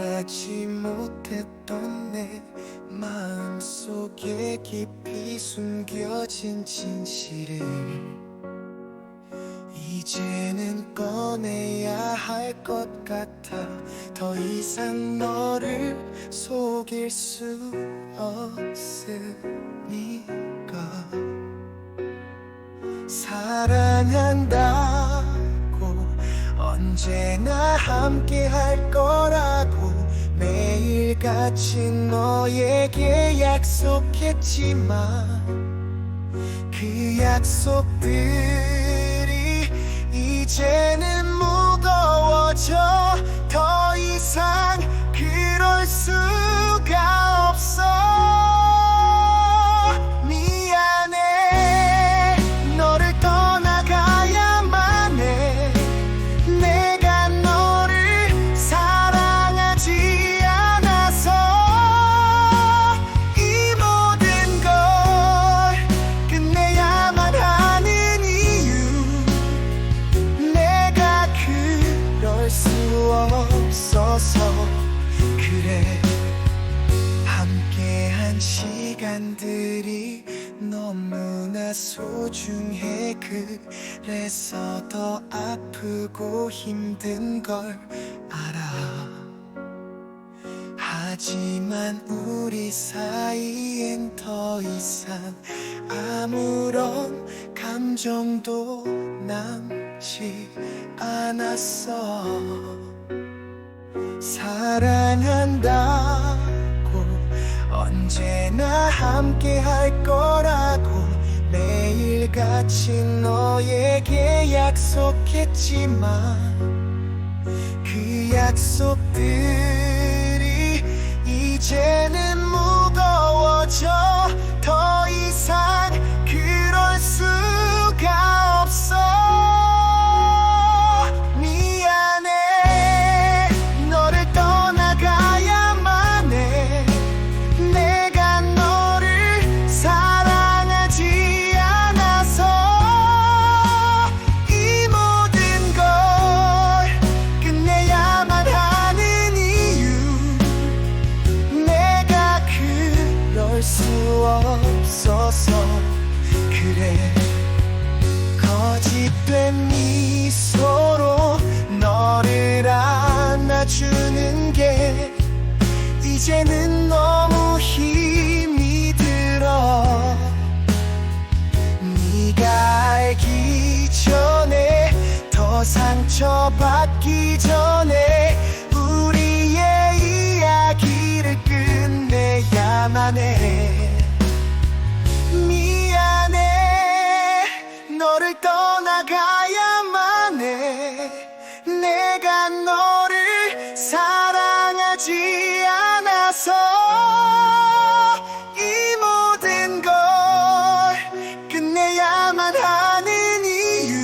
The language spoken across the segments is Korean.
알지 못했던 내 마음 속에 깊이 숨겨진 진실을 이제는 꺼내야 할 것 같아. 더 이상 너를 속일 수 없으니까. 사랑한다고 언제나 함께 할 거라고 매일같이 너에게 약속했지만 그 약속들이 이제는 무거워져 수 없어서 그래. 함께한 시간들이 너무나 소중해. 그래서 더 아프고 힘든 걸 알아. 하지만 우리 사이엔 않았어. 사랑한다고 언제나 함께 할 거라고 매일같이 너에게 약속했지만 그 약속들이 이제는 수 없어서 그래. 거짓된 미소로 너를 안아주는 게 이제는 너무 힘이 들어. 네가 알기 전에 더 상처받기 전 너를 떠나가야만 해. 내가 너를 사랑하지 않아서 이 모든 걸 끝내야만 하는 이유.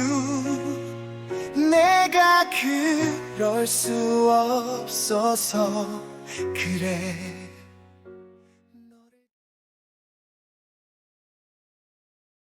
내가 그럴 수 없어서 그래